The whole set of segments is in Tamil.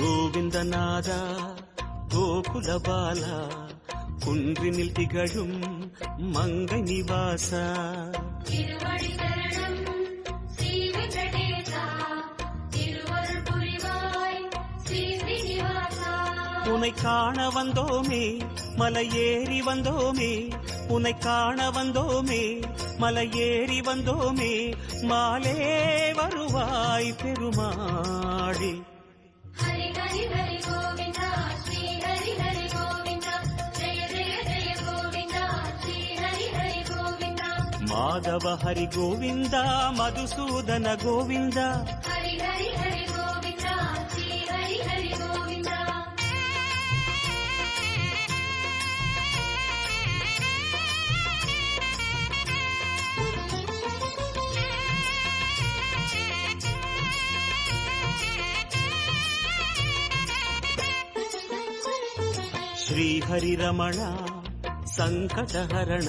கோவிந்தநாதா கோகுல பாலா குன்றினில் திகழும் மங்கை நிவாசா திருவடி சரணம் ஸ்ரீ வெங்கடேசா திருவருள் புரிவாய் ஸ்ரீ ஸ்ரீனிவாசா உனை காண வந்தோமே மலையேறி வந்தோமே உனை காண வந்தோமே மலையேறி வந்தோமே மாலே வருவாய் பெருமாளே. மாதவ ஹரி கோவிந்தா மதுசூதன கோவிந்தா ஹரி ஹரி ஹரி கோவிந்தா ஸ்ரீ ஹரி ஹரி கோவிந்தா ஸ்ரீஹரி ரமணா சங்கடஹரண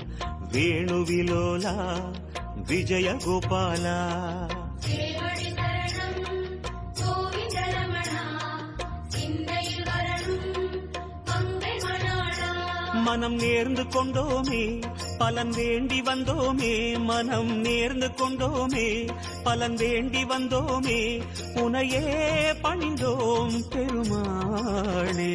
వేణువిలోల విజయ గోపాల சேவடி சரணம் கோவிந்த ரமணா சிந்தையில் வரணும் மங்கை மணாளா மனம் நேர்ந்து கொண்டோமே பலன் வேண்டி வந்தோமே மனம் நேர்ந்து கொண்டோமே பலன் வேண்டி வந்தோமே உனையே பணிந்தோம் பெருமாளே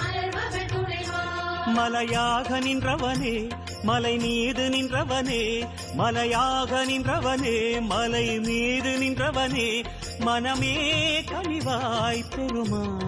அலர்மகள் துணைவா மலையாக நின்றவனே மலை மீது நின்றவனே மலையாக நின்றவனே மலை மீது நின்றவனே மனமே கனிவாய் பெருமாளே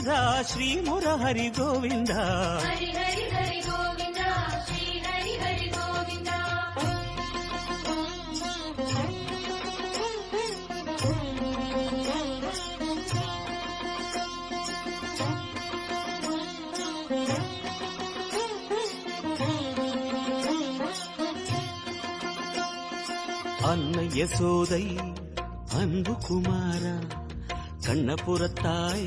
ஸ்ரீ ஹரி ஹரி கோவிந்தா அன்னை யசோதை அன்பு குமாரா கண்ணபுரத்தாய்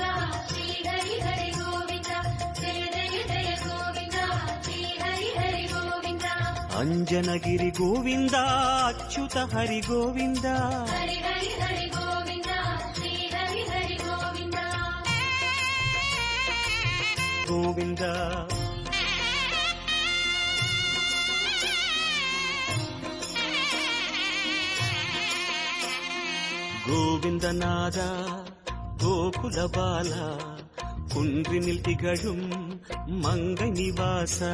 అంజనగిరి గోవింద అచ్యుత హరి గోవింద. గోవింద గోవిందనాద గోకుల బాల కుండ్రి குன்றினில் గడుం మంగ నివాసా.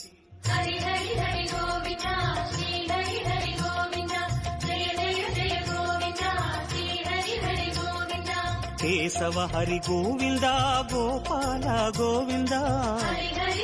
ஹரி கோவிந்தா ஸ்ரீ ஹரி ஹரி கோவிந்தா ஜெய ஜெய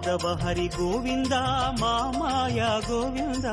ஹரி கோவிந்தா மாதவ ஹரி கோவிந்தா மாமாயா கோவிந்தா